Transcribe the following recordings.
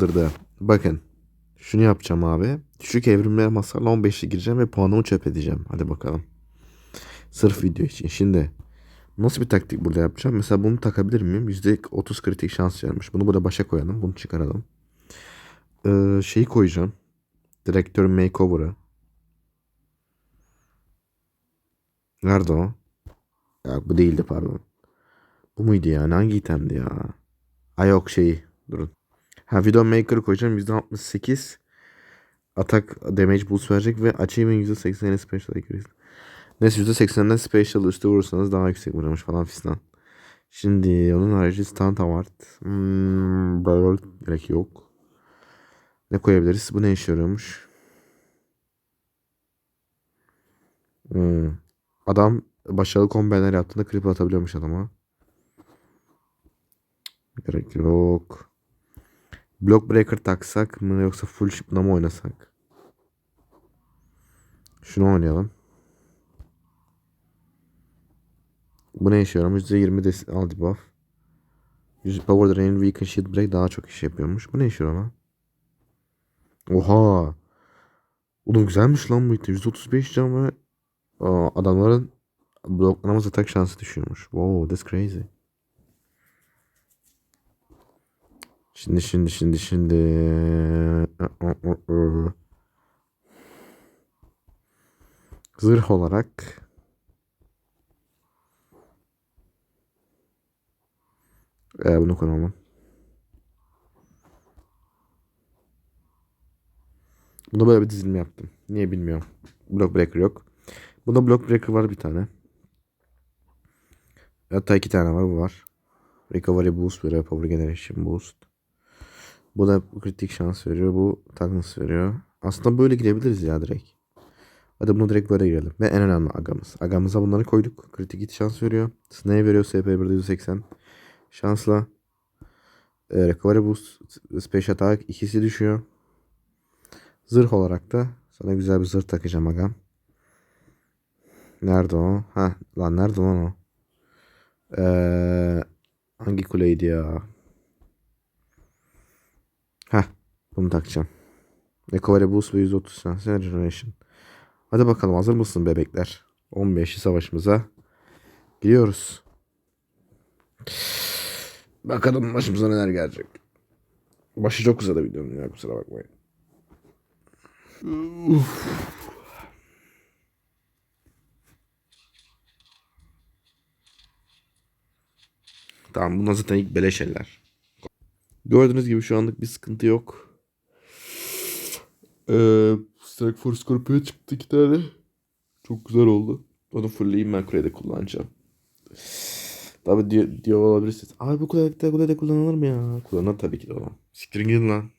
Dırdı. Bakın. Şunu yapacağım abi. Düşük evrimler masarla 15'e gireceğim ve puanımı çöp edeceğim. Hadi bakalım. Sırf video için. Şimdi nasıl bir taktik burada yapacağım? Mesela bunu takabilir miyim? %30 kritik şans vermiş. Bunu burada başa koyalım. Bunu çıkaralım. Ee, şeyi koyacağım. Direktör makeover'ı. Nerede o? Ya bu değildi pardon. Bu muydu ya? Hangi itemdi ya? Ay yok şeyi. Durun. Ha Video Maker'ı koyacağım. %68 atak damage boost verecek ve achievement %80'e special accuracy. Neyse %80'den special üstü vurursanız daha yüksek vuruyormuş falan fistan. Şimdi onun harici stand award. Hmm, böyle gerek yok. Ne koyabiliriz? Bu ne işe yarıyormuş? Hmm. Adam başarılı kombineler yaptığında creep atabiliyormuş adama. Gerek yok. Block Breaker taksak mı yoksa full ship'la mı oynasak? Şunu oynayalım. Bu ne işe yarıyormuş? %20 de al debuff. 100 Power Drain, Weaken Shield Break daha çok iş yapıyormuş. Bu ne işe yarıyor lan? Oha. Oğlum güzelmiş lan bu item. %35 can ve adamların bloklanamaz atak şansı düşüyormuş. Wow, that's crazy. Şimdi şimdi şimdi şimdi. Zırh olarak ee, bunu koyalım. Bunda böyle bir dizilim yaptım. Niye bilmiyorum. Block breaker yok. Bunda block breaker var bir tane. Hatta iki tane var bu var. Recovery boost veriyor. Power generation boost. Bu da kritik şans veriyor. Bu toughness veriyor. Aslında böyle girebiliriz ya direkt. Hadi bunu direkt böyle girelim. Ve en önemli agamız. Agamıza bunları koyduk. Kritik hit şans veriyor. Snare veriyor. SP 180. Şansla. E, recovery boost. Special attack. ikisi düşüyor. Zırh olarak da sana güzel bir zırh takacağım agam. Nerede o? Ha lan nerede lan o? Ee, hangi kuleydi ya? Heh bunu takacağım. Recovery boost ve 130 sense regeneration. Hadi bakalım hazır mısın bebekler? 15'li savaşımıza gidiyoruz. Bakalım başımıza neler gelecek. Başı çok uzadı videonun ya kusura bakmayın. Uf. Tamam bunlar zaten ilk beleş eller. Gördüğünüz gibi şu anlık bir sıkıntı yok. Ee, Strike Force Scorpio çıktı iki tane. Çok güzel oldu. Onu fullleyeyim ben kulede kullanacağım. Tabi diyor, diyor olabilirsiniz. Abi bu kulede, kulede kullanılır mı ya? Kullanır tabii ki de oğlum. Siktirin gidin lan.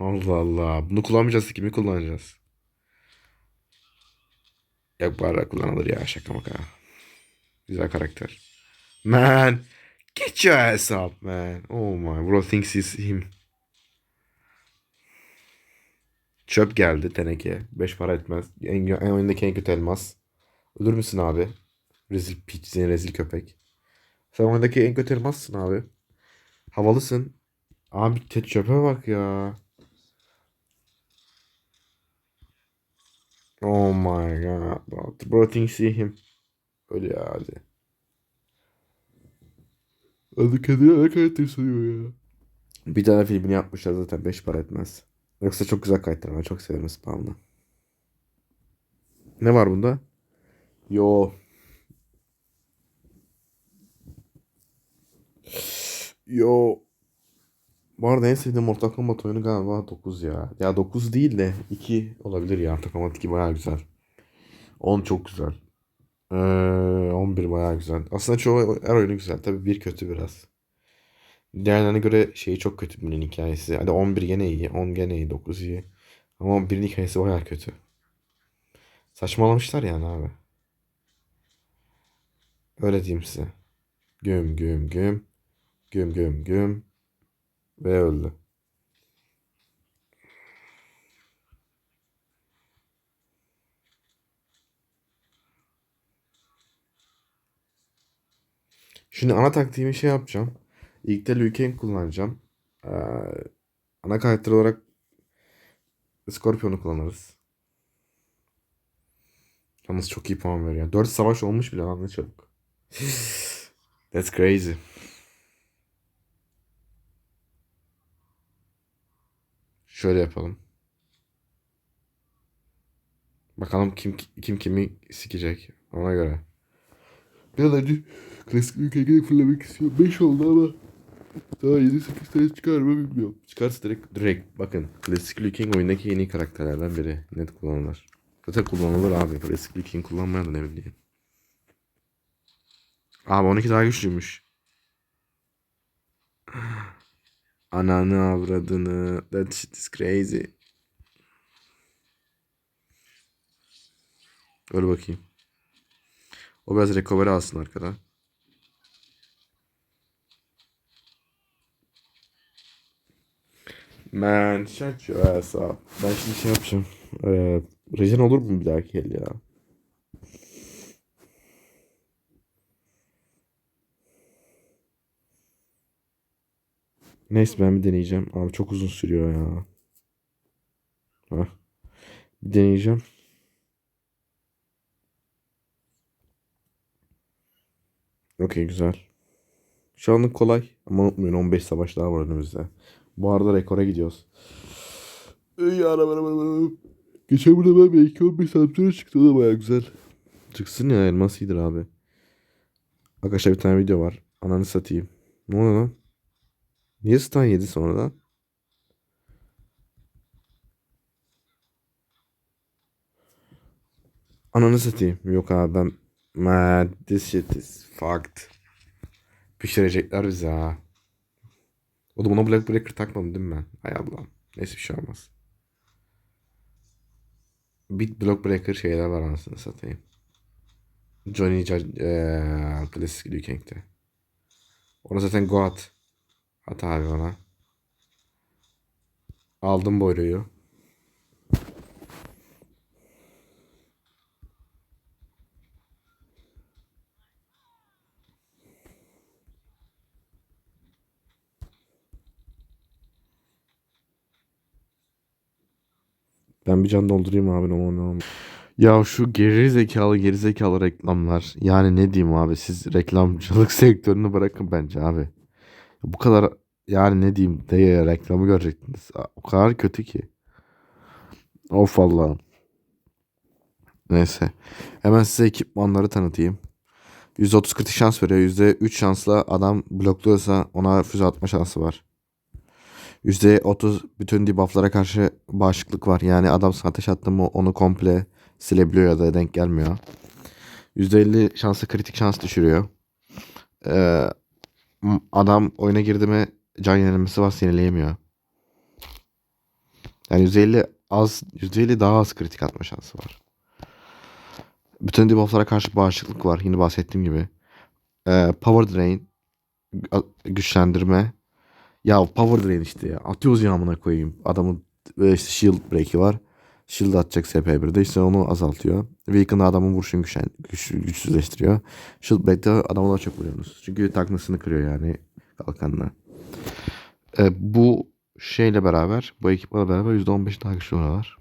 Allah Allah. Bunu kullanmayacağız. Kimi kullanacağız? Yok bari kullanılır ya şaka maka. Güzel karakter. Man. Get your ass up man. Oh my. Bro thinks he's him. Çöp geldi teneke. 5 para etmez. En, en oyundaki en kötü elmas. Ölür müsün abi? Rezil piç seni rezil köpek. Sen oyundaki en kötü elmassın abi. Havalısın. Abi te çöpe bak ya. Oh my god. Bro, thinks he him. Öyle ya hadi. Hadi kendine ne sanıyor ya. Bir tane filmini yapmışlar zaten 5 para etmez. Yoksa çok güzel kayıtlar. Ben çok severim Spawn'ı. Ne var bunda? Yo. Yo. Bu arada en sevdiğim Mortal Kombat oyunu galiba 9 ya. Ya 9 değil de 2 olabilir ya. Mortal Kombat 2 baya güzel. 10 çok güzel. Ee, 11 baya güzel. Aslında çoğu her oyunu güzel. Tabi bir kötü biraz. Diğerlerine göre şeyi çok kötü birinin hikayesi. Hadi 11 gene iyi. 10 gene iyi. 9 iyi. Ama 11'in hikayesi baya kötü. Saçmalamışlar yani abi. Öyle diyeyim size. Güm güm güm. Güm güm güm. Ve öldü. Şimdi ana taktiğimi şey yapacağım. İlk Liu Kang kullanacağım. Ee, ana karakter olarak Scorpion'u kullanırız. Yalnız çok iyi puan veriyor. 4 savaş olmuş bile lan ne çabuk. That's crazy. Şöyle yapalım. Bakalım kim kim kimi sikecek ona göre. Bir an klasik ülkeye fırlamak istiyorum. 5 oldu ama daha 7-8 tane çıkar mı bilmiyorum. Çıkarsa direkt, direkt bakın klasik King oyundaki yeni karakterlerden biri. Net kullanılır. Zaten kullanılır abi. Klasik King kullanmayan da ne bileyim. Abi 12 daha güçlüymüş. Ananı avradını. That shit is crazy. Öyle bakayım. O biraz recovery alsın arkada. Man shut your ass up. Ben şimdi şey yapacağım. Ee, Rejen olur mu bir dahaki el ya? Neyse ben bir deneyeceğim. Abi çok uzun sürüyor ya. Hah. Bir deneyeceğim. Okey güzel. Şu anlık kolay. Ama unutmayın 15 savaş daha var önümüzde. Bu arada rekora gidiyoruz. Ey ara ara ara. Geçen burada ben belki 15 saat sonra çıktı. O da baya güzel. Çıksın ya elmas iyidir abi. Arkadaşlar bir tane video var. Ananı satayım. Ne oluyor lan? Niye stun yedi sonradan? Ananı satayım. Yok abi ben... Man, this shit is fucked. Pişirecekler bizi ha. O da buna Black Breaker takmadım değil mi ben? Hay Allah'ım. Neyse bir şey olmaz. Bit Block Breaker şeyler var anasını satayım. Johnny eee klasik Liu Kang'te. Ona zaten God. At abi ona. Aldım boyluyu. Ben bir can doldurayım abi ne olur ne olmaz. Ya şu geri zekalı geri zekalı reklamlar. Yani ne diyeyim abi siz reklamcılık sektörünü bırakın bence abi. Bu kadar yani ne diyeyim de reklamı görecektiniz. O kadar kötü ki. Of Allah'ım. Neyse. Hemen size ekipmanları tanıtayım. %30 kritik şans veriyor. %3 şansla adam blokluyorsa ona füze atma şansı var. %30 bütün debufflara karşı bağışıklık var. Yani adam sana ateş attı mı onu komple silebiliyor ya da denk gelmiyor. %50 şansı kritik şans düşürüyor. Ee, adam oyuna girdi mi can yenilemesi var yenileyemiyor. Yani %50 az %50 daha az kritik atma şansı var. Bütün debufflara karşı bağışıklık var. Yine bahsettiğim gibi. Ee, power drain güçlendirme ya power drain işte ya. Atıyoruz ya amına koyayım. Adamın böyle işte shield break'i var. Shield atacak SP1'de işte onu azaltıyor. Weaken'da adamın vuruşunu güçlen, güç, güçsüzleştiriyor. Shield break'te adamı daha çok vuruyorsunuz. Çünkü taknısını kırıyor yani kalkanla. Ee, bu şeyle beraber bu ekipmanla beraber %15 daha güçlü oluyorlar.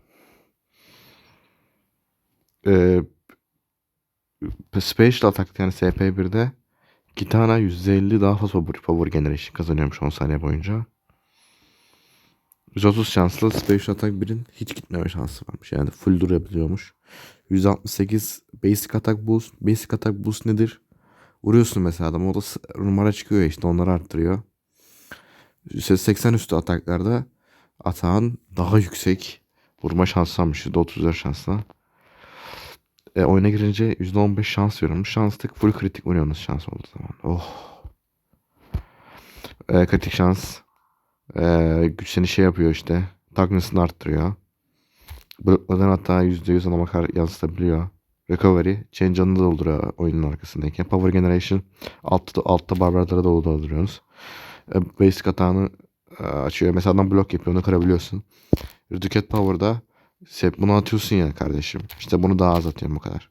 Ee, Special Attack yani SP1'de Kitana %50 daha fazla power generation kazanıyormuş 10 saniye boyunca. 130 şanslı Special Attack 1'in hiç gitmeme şansı varmış. Yani full durabiliyormuş. 168 Basic Attack Boost. Basic Attack Boost nedir? Vuruyorsun mesela adam. O da numara çıkıyor işte onları arttırıyor. 80 üstü ataklarda atağın daha yüksek vurma şansı almış. %34 şansla. E, oyuna girince %15 şans veriyormuş. Şans tık full kritik vuruyorsunuz şans olduğu zaman. Oh. E, kritik şans. E, güç seni şey yapıyor işte. Toughness'ını arttırıyor. Blokladan hatta %100 ana bakar yansıtabiliyor. Recovery. Change canını dolduruyor oyunun arkasındayken. Power Generation. Altta, altta barbarlara doğru dolduruyorsunuz. E, basic atağını e, açıyor. Mesela adam blok yapıyor. Onu kırabiliyorsun. Reduced Power'da sen bunu atıyorsun ya kardeşim. İşte bunu daha az atıyorum bu kadar.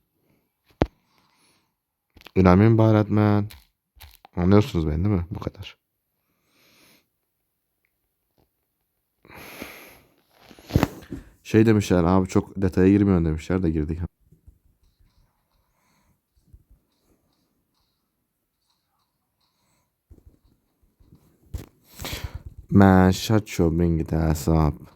Önemli mi baharat man? Anlıyorsunuz beni değil mi? Bu kadar. Şey demişler abi çok detaya girmiyorsun demişler de girdik. Man, shut your bingit ass up.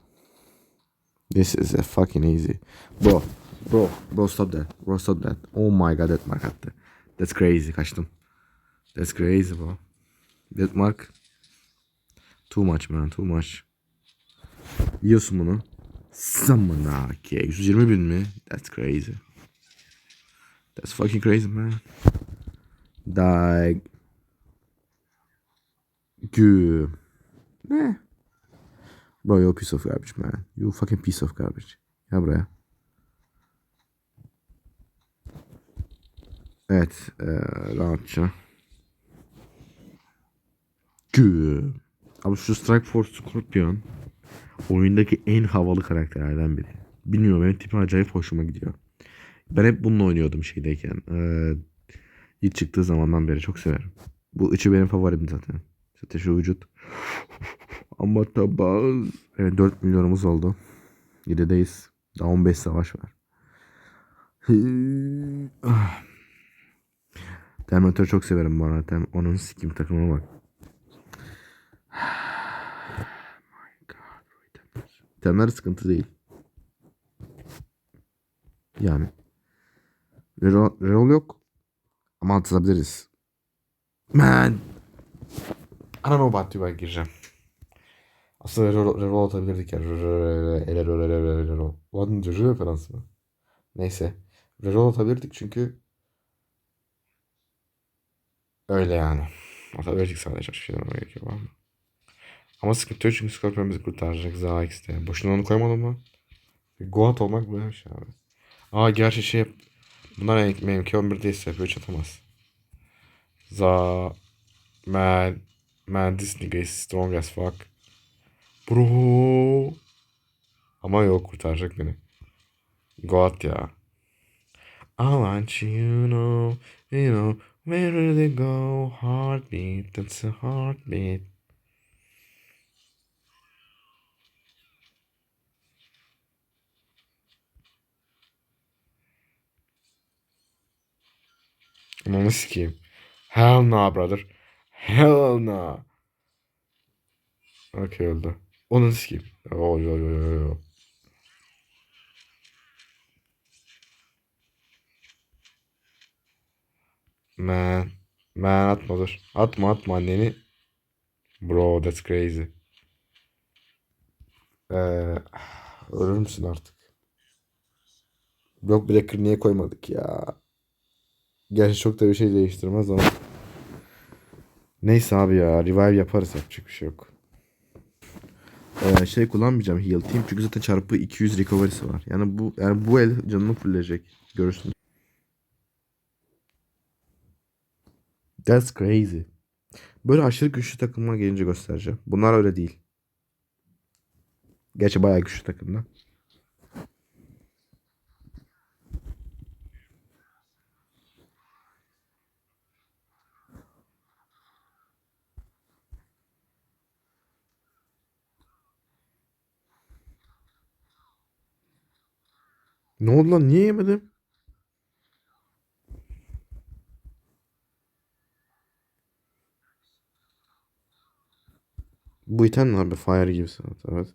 This is a fucking easy. Bro, bro, bro stop that. Bro stop that. Oh my god, that mark attı. That's crazy, kaçtım. That's crazy bro. That mark. Too much man, too much. Yiyorsun bunu. Samanaki. 120 bin mi? That's crazy. That's fucking crazy man. Dag. Gü. Ne? Bro, you're a piece of garbage man. You fucking piece of garbage. Gel buraya. Evet. Ee, rahatça. Gü. Abi şu Strike Force Scorpion oyundaki en havalı karakterlerden biri. Bilmiyorum benim tipi acayip hoşuma gidiyor. Ben hep bununla oynuyordum şeydeyken. Ee, ilk çıktığı zamandan beri çok severim. Bu üçü benim favorim zaten. Zaten şu vücut. Ama tabaz. Evet 4 milyonumuz oldu. 7'deyiz. Daha 15 savaş var. Terminator'ı çok severim bu arada. Onun sikim takımına bak. Temler sıkıntı değil. Yani. Reroll, reroll yok. Ama atabiliriz. Man. You ben gireceğim. Aslında reroll atabilirdik ya. Bu adın Jojo referansı mı? Neyse. Reroll atabilirdik çünkü öyle yani. Atabilirdik sadece. Hiçbir şey dememe gerek yok. Ama sıkıntı yok çünkü Scorpion bizi kurtaracak. Zaha X'de. Boşuna onu koymadım mı? Goat olmak böyle bir şey abi. Aa gerçi şey Bunlar MK11 değilse böyle atamaz. Za Man Man this nigga is strong as fuck. Bro. Ama yok kurtaracak beni. Goat ya. I want you know, you know, where they go? Heartbeat, that's a heartbeat. Ananı sikeyim. Hell no brother. Hell no. Okey öldü. Onu sikeyim. Oy oy oy oy. Man. Man atma dur. Atma atma anneni. Bro that's crazy. Ee, ölür müsün artık? Block Breaker niye koymadık ya? Gerçi çok da bir şey değiştirmez ama. Neyse abi ya revive yaparız yapacak bir şey yok. Ee, şey kullanmayacağım heal team çünkü zaten çarpı 200 recovery'si var. Yani bu yani bu el canını fullleyecek. Görürsün. That's crazy. Böyle aşırı güçlü takımlar gelince göstereceğim. Bunlar öyle değil. Gerçi bayağı güçlü takımda. Ne oldu lan? Niye yemedim? Bu item ne abi? Fire gibi. Evet.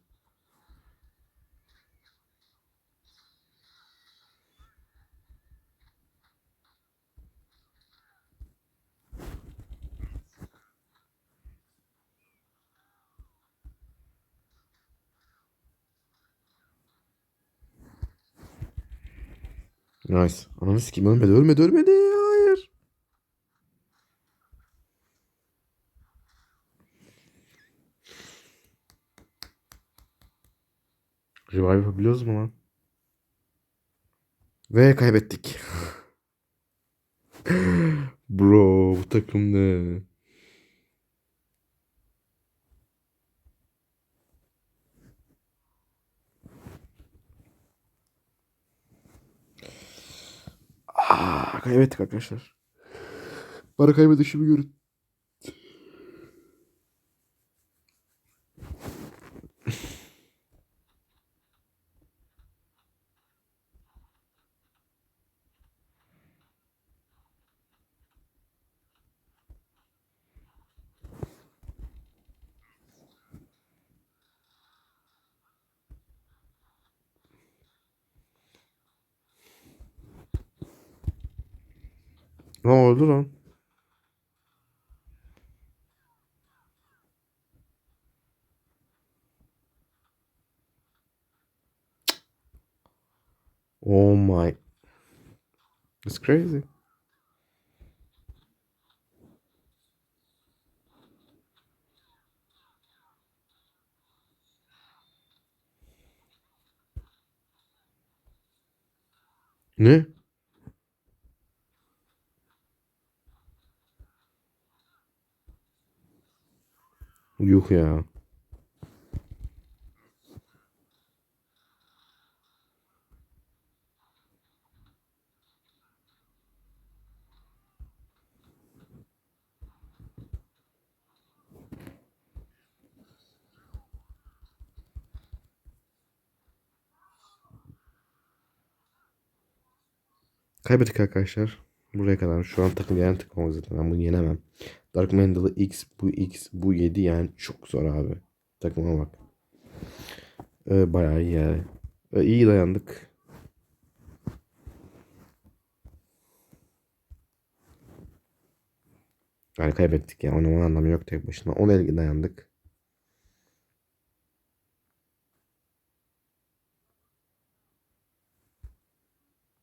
Nice. Ananı sikeyim ölmedi ölmedi ölmedi. Hayır. Revive yapabiliyoruz mu lan? Ve kaybettik. Bro bu takım ne? Kaybettik arkadaşlar. Bana kaybedişimi görün. Ne oldu lan? Oh my. It's crazy. Ne? Yuh ya. Kaybettik arkadaşlar. Buraya kadar. Şu an takım yani takım zaten. Ben bunu yenemem. Dark Mandal'ı X, bu X, bu 7 yani çok zor abi. Takıma bak. Ee, bayağı iyi yani. Ee, iyi dayandık. Yani kaybettik ya. Oynamanın anlamı yok tek başına. 10 el dayandık.